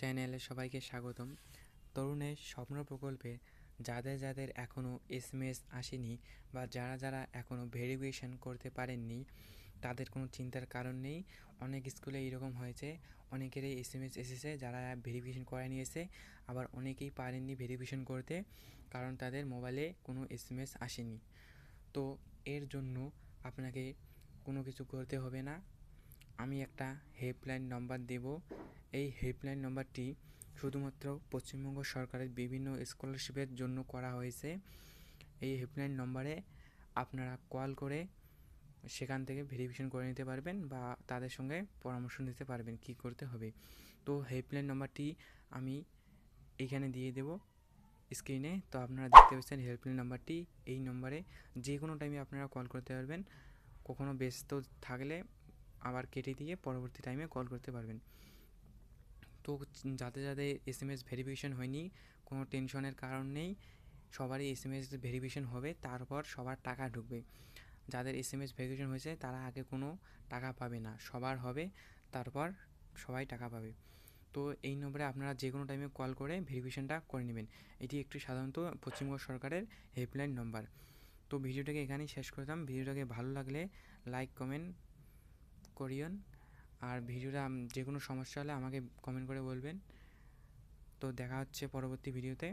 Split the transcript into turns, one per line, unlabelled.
চ্যানেলে সবাইকে স্বাগতম। তরুণের স্বপ্ন প্রকল্পে যাদের যাদের এখনও এসএমএস আসেনি বা যারা যারা এখনও ভেরিফিকেশন করতে পারেননি, তাদের কোনো চিন্তার কারণ নেই। অনেক স্কুলে এরকম হয়েছে। অনেকেরই এসএমএস এসেছে, যারা ভেরিফিকেশন করে নিয়েছে, আবার অনেকেই পারেননি ভেরিফিকেশন করতে কারণ তাদের মোবাইলে কোনো এসএমএস আসেনি। তো এর জন্য আপনাকে কোনো কিছু করতে হবে না। আমি একটা হেল্পলাইন নম্বর দেব। এই হেল্পলাইন নম্বরটি শুধুমাত্র পশ্চিমবঙ্গ সরকারের বিভিন্ন স্কলারশিপের জন্য করা হয়েছে। এই হেল্পলাইন নম্বরে আপনারা কল করে সেখান থেকে ভেরিফিকেশন করে নিতে পারবেন বা তাদের সঙ্গে পরামর্শ নিতে পারবেন কি করতে হবে। তো হেল্পলাইন নম্বরটি আমি এইখানে দিয়ে দেব স্ক্রিনে তো আপনারা দেখতে পাচ্ছেন হেল্পলাইন নাম্বারটি এই নম্বরে যে কোনো টাইমে আপনারা কল করতে পারবেন। কখনো ব্যস্ত থাকলে আবার কেটে দিয়ে পরবর্তী টাইমে কল করতে পারবেন। তো যাতে যাতে এস এম এস ভেরিফিকেশন হয়নি, কোনো টেনশনের কারণ নেই, সবারই এস এম এস ভেরিফিকেশন হবে, তারপর সবার টাকা ঢুকবে। যাদের এস এম এস ভেরিফিকেশন হয়েছে, তারা আগে কোনো টাকা পাবে না, সবার হবে, তারপর সবাই টাকা পাবে। তো এই নম্বরে আপনারা যে কোনো টাইমে কল করে ভেরিফিকেশনটা করে নেবেন। এটি একটি সাধারণত পশ্চিমবঙ্গ সরকারের হেল্পলাইন নম্বর তো ভিডিওটাকে এখানেই শেষ করতাম ভিডিওটাকে ভালো লাগলে লাইক কমেন্ট করিয়েন। আর ভিডিওটা যে কোনো সমস্যা হলে আমাকে কমেন্ট করে বলবেন। তো দেখা হচ্ছে পরবর্তী ভিডিওতে।